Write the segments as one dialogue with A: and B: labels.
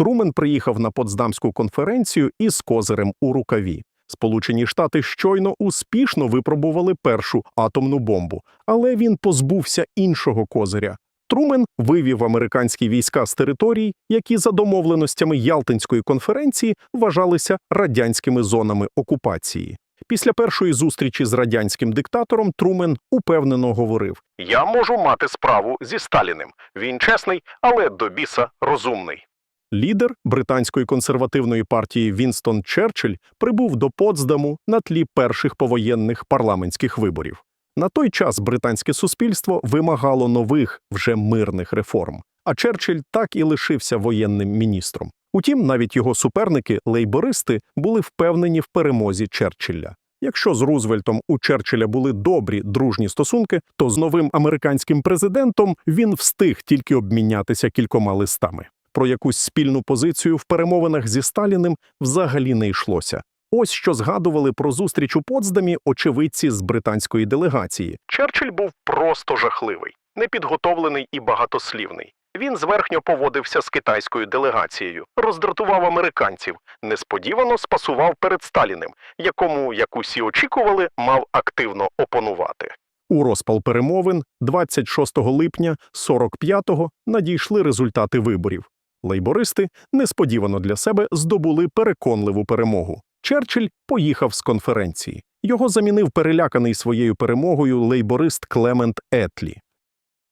A: Трумен приїхав на Потсдамську конференцію із козирем у рукаві. Сполучені Штати щойно успішно випробували першу атомну бомбу, але він позбувся іншого козиря. Трумен вивів американські війська з територій, які за домовленостями Ялтинської конференції вважалися радянськими зонами окупації. Після першої зустрічі з радянським диктатором Трумен упевнено говорив: Я можу мати справу зі Сталіним. Він чесний, але до біса розумний. Лідер британської консервативної партії Вінстон Черчилль прибув до Потсдаму на тлі перших повоєнних парламентських виборів. На той час британське суспільство вимагало нових, вже мирних реформ, а Черчилль так і лишився воєнним міністром. Утім, навіть його суперники, лейбористи, були впевнені в перемозі Черчилля. Якщо з Рузвельтом у Черчилля були добрі дружні стосунки, то з новим американським президентом він встиг тільки обмінятися кількома листами. Про якусь спільну позицію в перемовинах зі Сталіним взагалі не йшлося. Ось що згадували про зустріч у Потсдамі очевидці з британської делегації. Черчилль був просто жахливий, непідготовлений і багатослівний. Він зверхньо поводився з китайською делегацією, роздратував американців, несподівано спасував перед Сталіним, якому, як усі очікували, мав активно опонувати. У розпал перемовин 26 липня 45-го надійшли результати виборів. Лейбористи несподівано для себе здобули переконливу перемогу. Черчилль поїхав з конференції. Його замінив переляканий своєю перемогою лейборист Клемент Етлі.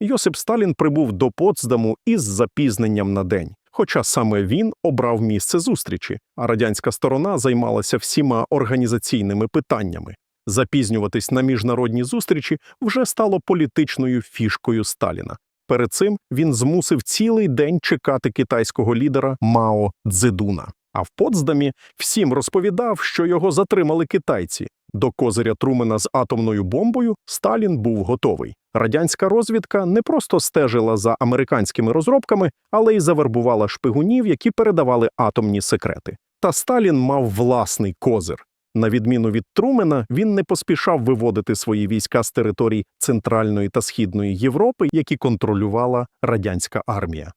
A: Йосип Сталін прибув до Потсдаму із запізненням на день, хоча саме він обрав місце зустрічі, а радянська сторона займалася всіма організаційними питаннями. Запізнюватись на міжнародні зустрічі вже стало політичною фішкою Сталіна. Перед цим він змусив цілий день чекати китайського лідера Мао Цзедуна. А в Потсдамі всім розповідав, що його затримали китайці. До козиря Трумена з атомною бомбою Сталін був готовий. Радянська розвідка не просто стежила за американськими розробками, але й завербувала шпигунів, які передавали атомні секрети. Та Сталін мав власний козир. На відміну від Трумена, він не поспішав виводити свої війська з територій Центральної та Східної Європи, які контролювала радянська армія.